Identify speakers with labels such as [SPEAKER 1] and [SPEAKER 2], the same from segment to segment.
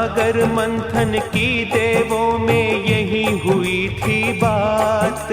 [SPEAKER 1] सागर मंथन की देवों में यही हुई थी बात।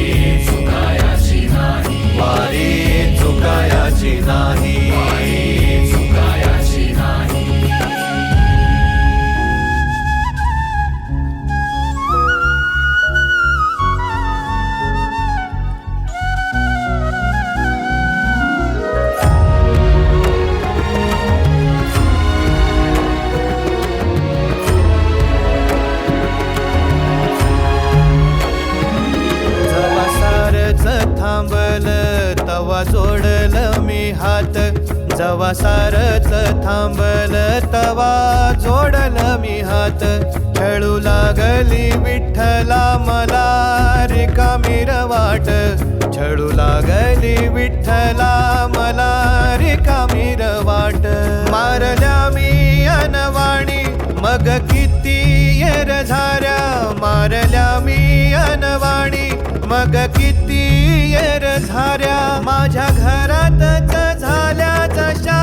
[SPEAKER 2] मग किती येर झाऱ्या मारल्या मी अनवाणी. मग किती येर झाऱ्या माझ्या घरातच झाल्या जशा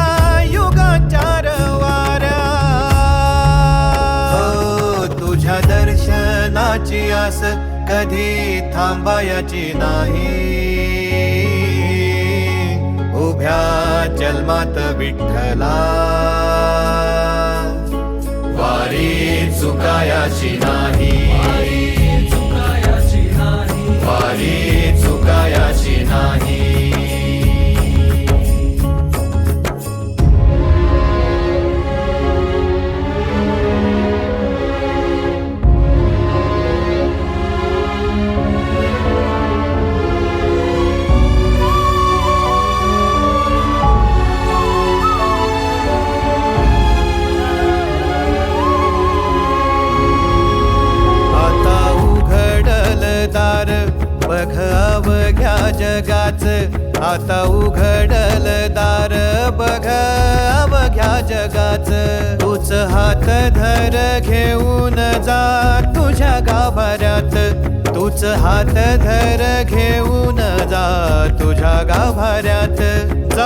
[SPEAKER 2] युगाचार वाऱ्या हो, तुझ्या दर्शनाची आस कधी थांबायची नाही. उभ्या जन्मात विठ्ठला. वारी चुकायाची नाही. वारी चुकायाची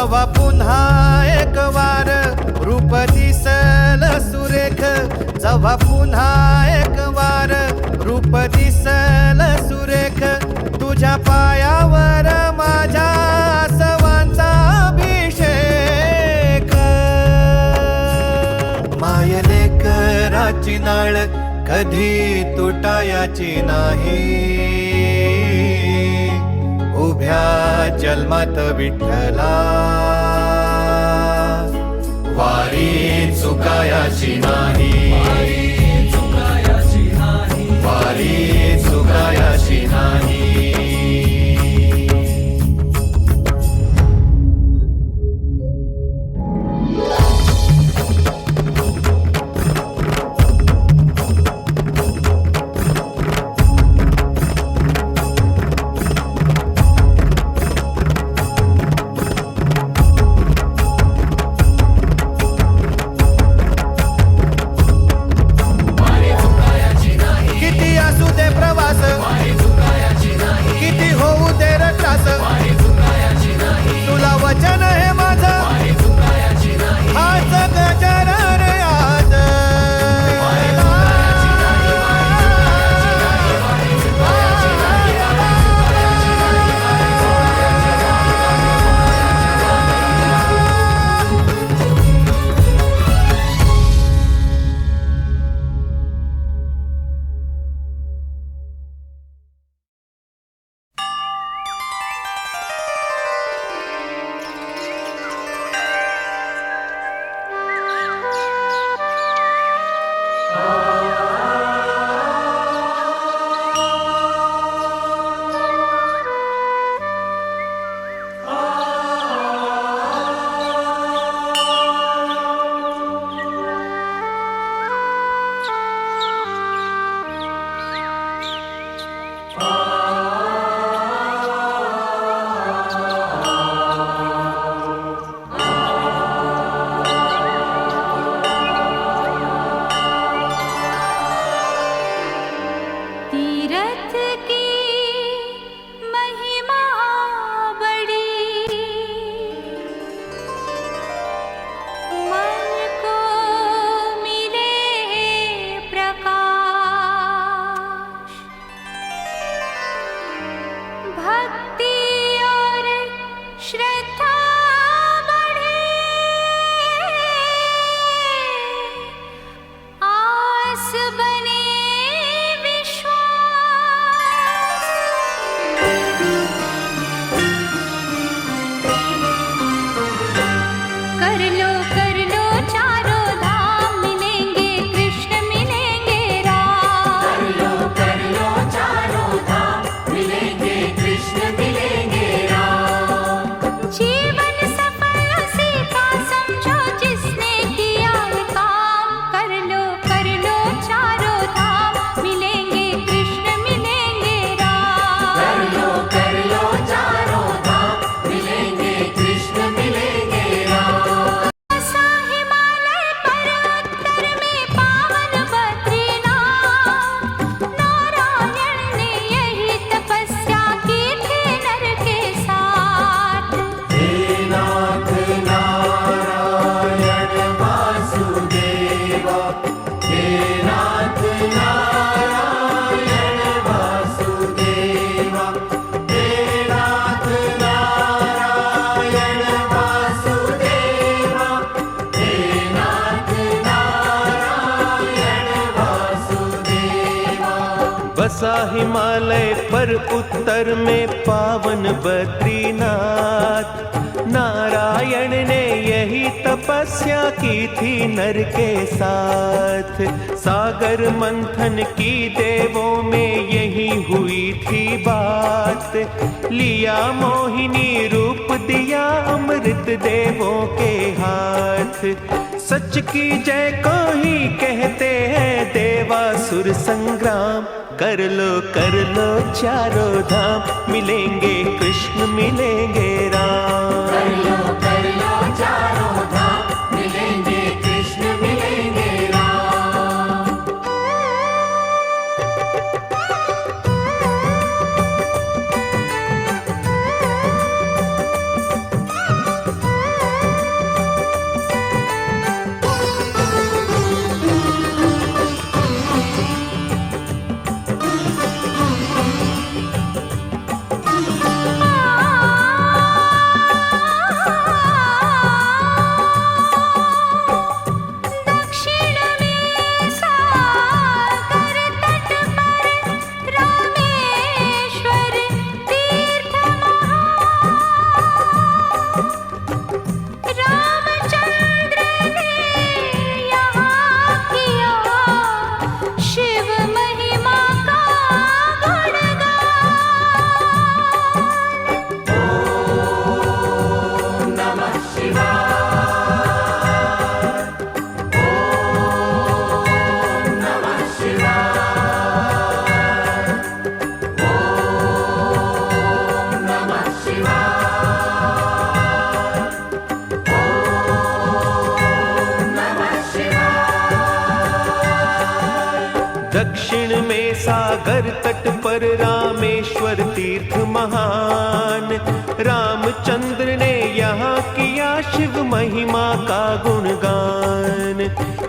[SPEAKER 2] तवा पुन्हा एक वार रूप दिसल सुरेख. जवा पुन्हा एक वार रूप दिसल सुरेख. तुझ्या पायावर माझ्या सवांचा अभिषेक. मायने कराची नाळ कधी तुटायाची नाही. उभ्या जन्मात विठ्ठला. वारी चुकायाची नाही. वारी चुकायाची नाही.
[SPEAKER 1] नारायण ने यही तपस्या की थी नर के साथ। सागर मंथन की देवों में यही हुई थी बात। लिया मोहिनी रूप दिया अमृत देवों के हाथ। सच की जय को ही कहते हैं देवासुर संग्राम। कर लो कर लो चारों धाम, मिलेंगे कृष्ण, मिलेंगे राम।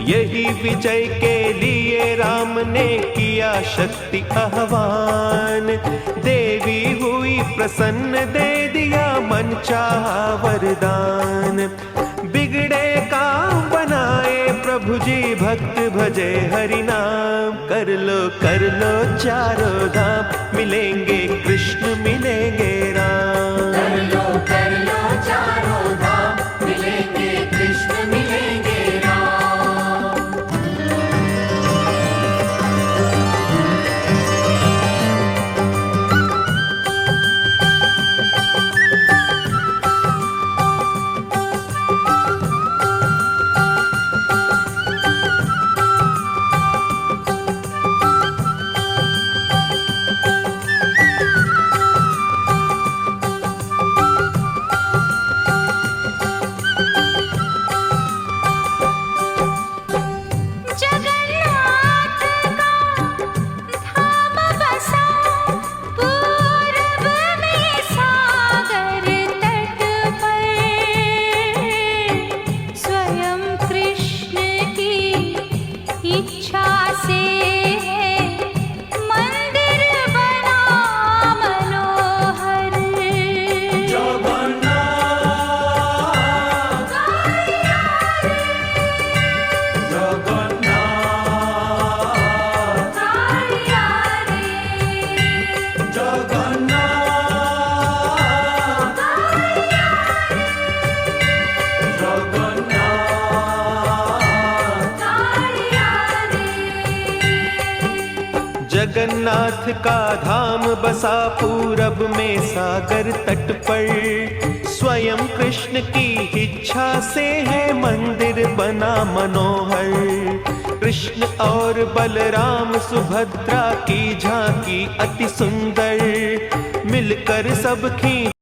[SPEAKER 3] यही
[SPEAKER 1] विजय के लिए राम ने किया शक्ति आह्वान। देवी हुई प्रसन्न दे दिया मन चाह वरदान। बिगड़े काम बनाए प्रभु जी भक्त भजे हरि नाम। कर लो कर लो चारों धाम मिलेंगे कृष्ण मिलेंगे।
[SPEAKER 3] का धाम बसा पूरब में सागर तट पर। स्वयं कृष्ण की इच्छा से है मंदिर बना मनोहर।
[SPEAKER 1] कृष्ण और बलराम सुभद्रा की झांकी अति सुंदर। मिलकर सब खींच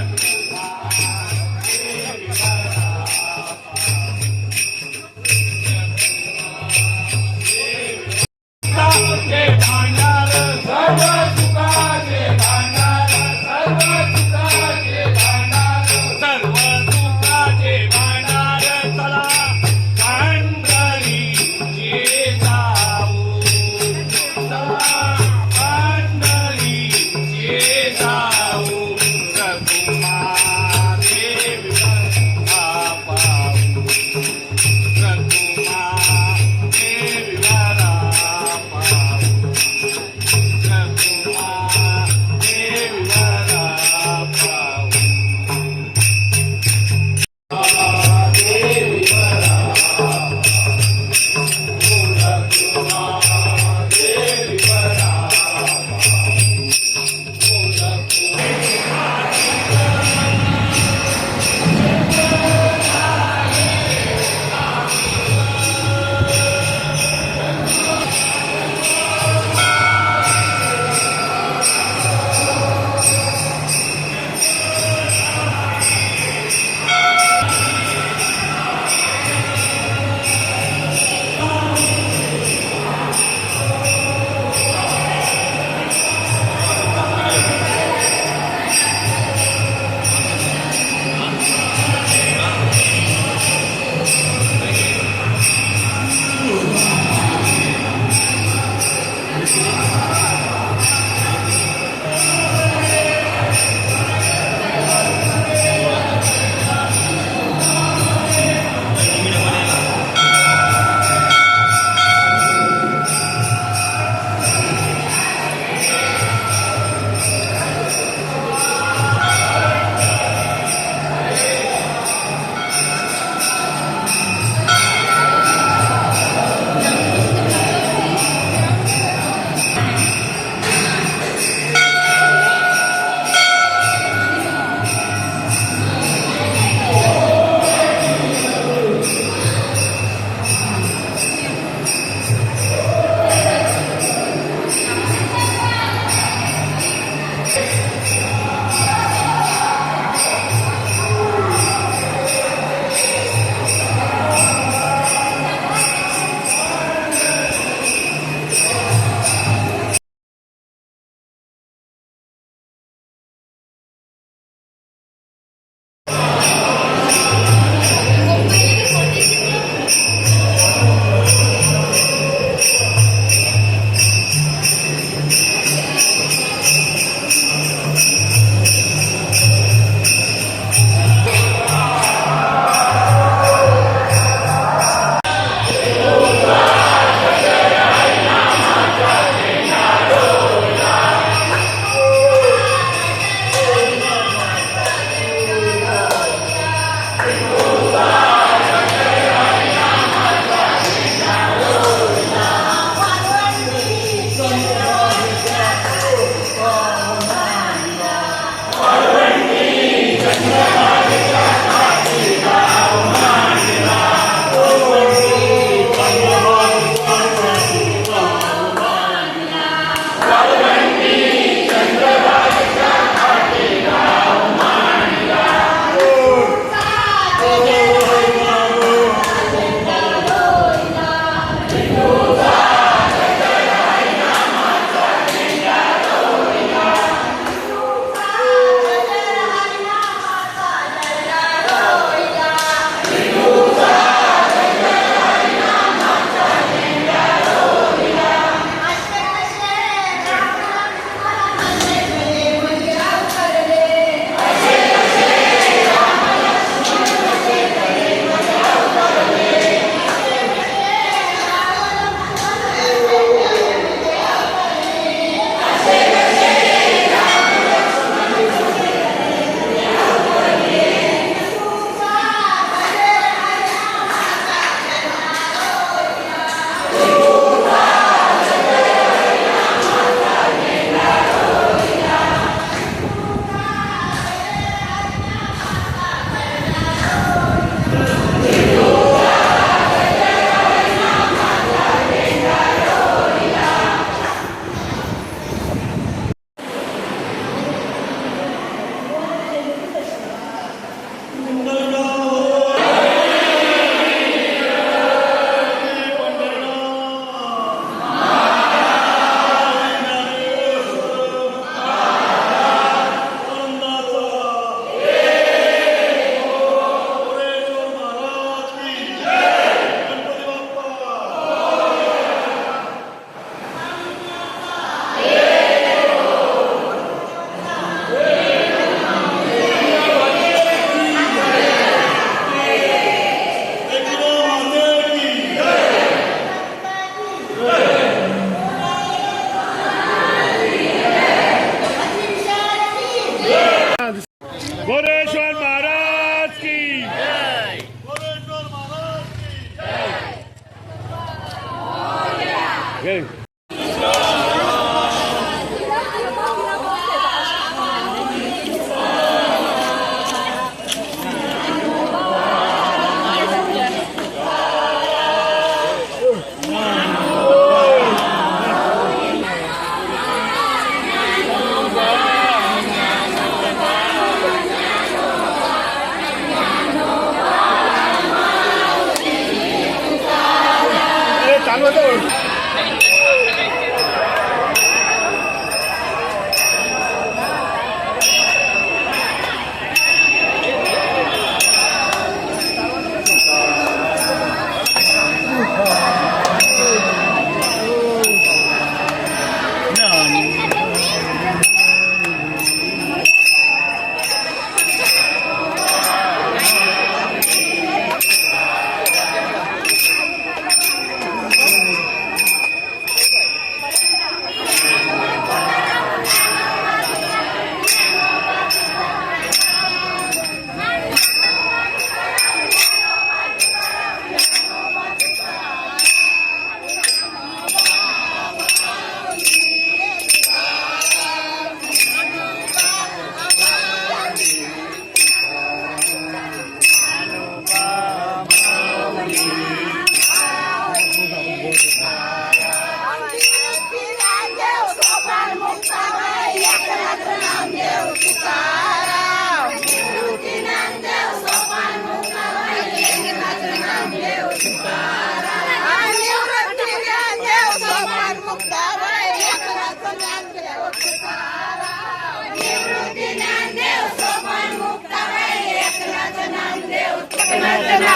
[SPEAKER 4] Amen.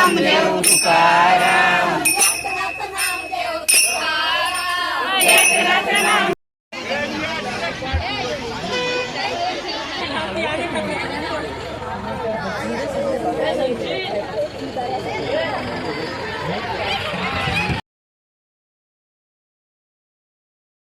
[SPEAKER 4] રામ
[SPEAKER 5] દેવ તુકારામ